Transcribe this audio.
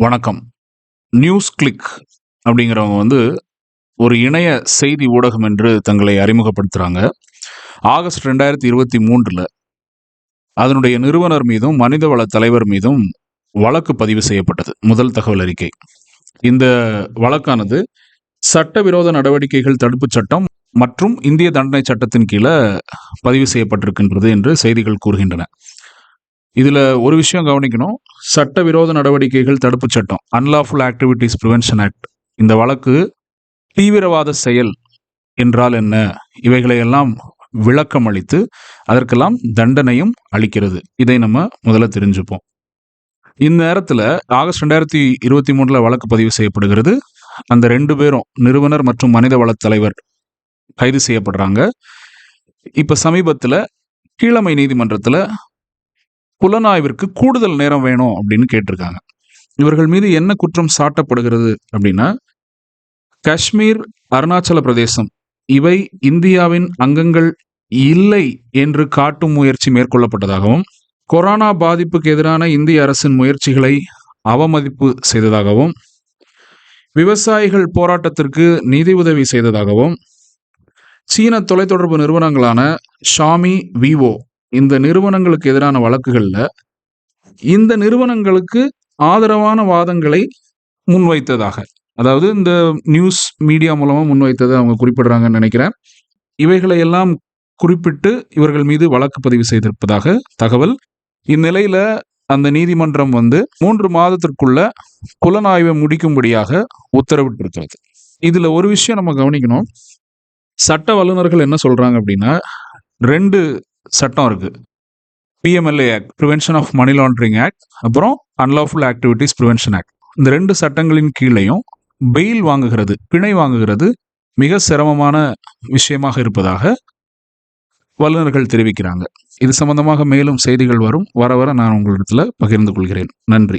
வணக்கம். News click அப்படிங்கிறவங்க வந்து ஒரு இணைய செய்தி ஊடகம் என்று தங்களை அறிமுகப்படுத்துகிறாங்க ஆகஸ்ட் ரெண்டாயிரத்தி இருபத்தி மூன்றில் அதனுடைய நிறுவனர் மீதும் மனிதவள தலைவர் மீதும் வழக்கு பதிவு செய்யப்பட்டது. முதல் தகவல் அறிக்கை. இந்த வழக்கானது சட்டவிரோத நடவடிக்கைகள் தடுப்புச் சட்டம் மற்றும் இந்திய தண்டனை சட்டத்தின் கீழே பதிவு செய்யப்பட்டிருக்கின்றது என்று செய்திகள் கூறுகின்றன. இதில் ஒரு விஷயம் கவனிக்கணும். சட்டவிரோத நடவடிக்கைகள் தடுப்புச் சட்டம் அன்லாஃபுல் ஆக்டிவிட்டீஸ் ப்ரிவென்ஷன் ஆக்ட் இந்த வழக்கு தீவிரவாத செயல் என்றால் என்ன? இவைகளையெல்லாம் விளக்கம் அளித்து அதற்கெல்லாம் தண்டனையும் அளிக்கிறது. இதை நம்ம முதல்ல தெரிஞ்சுப்போம். இந்நேரத்தில் ஆகஸ்ட் ரெண்டாயிரத்தி இருபத்தி மூணில் வழக்கு பதிவு செய்யப்படுகிறது. அந்த ரெண்டு பேரும் நிறுவனர் மற்றும் மனிதவளத் தலைவர் கைது செய்யப்படுறாங்க. இப்போ சமீபத்தில் கீழமை நீதிமன்றத்தில் புலனாய்விற்கு கூடுதல் நேரம் வேணும் அப்படின்னு கேட்டிருக்காங்க. இவர்கள் மீது என்ன குற்றம் சாட்டப்படுகிறது அப்படின்னா காஷ்மீர் அருணாச்சல பிரதேசம் இவை இந்தியாவின் அங்கங்கள் இல்லை என்று காட்டும் முயற்சி மேற்கொள்ளப்பட்டதாகவும் கொரோனா பாதிப்புக்கு எதிரான இந்திய அரசின் முயற்சிகளை அவமதிப்பு செய்ததாகவும் விவசாயிகள் போராட்டத்திற்கு நிதி உதவி செய்ததாகவும் சீன தொலைத்தொடர்பு நிறுவனங்களான ஷாமி விவோ இந்த நிறுவனங்களுக்கு எதிரான வழக்குகளில் இந்த நிறுவனங்களுக்கு ஆதரவான வாதங்களை முன்வைத்ததாக அதாவது இந்த நியூஸ் மீடியா மூலமாக முன்வைத்ததை அவங்க குறிப்பிடுறாங்கன்னு நினைக்கிறேன். இவைகளை எல்லாம் குறிப்பிட்டு இவர்கள் மீது வழக்கு பதிவு செய்திருப்பதாக தகவல். இந்நிலையில் அந்த நீதிமன்றம் வந்து மூன்று மாதத்திற்குள்ள புலனாய்வை முடிக்கும்படியாக உத்தரவிட்டிருக்கிறது. இதில் ஒரு விஷயம் நம்ம கவனிக்கணும். சட்ட வல்லுநர்கள் என்ன சொல்கிறாங்க அப்படின்னா ரெண்டு சட்டம் இருக்கு. PMLA act prevention of money laundering act அப்புறம் அன்லாஃபுல் ஆக்டிவிட்டீஸ் ப்ரிவென்ஷன் ஆக்ட் இந்த ரெண்டு சட்டங்களின் கீழேயும் பெயில் வாங்குகிறது பிணை வாங்குகிறது மிக சிரமமான விஷயமாக இருப்பதாக வல்லுநர்கள் தெரிவிக்கிறாங்க. இது சம்பந்தமாக மேலும் செய்திகள் வரும். வர வர நான் உங்களிடத்தில் பகிர்ந்து கொள்கிறேன். நன்றி.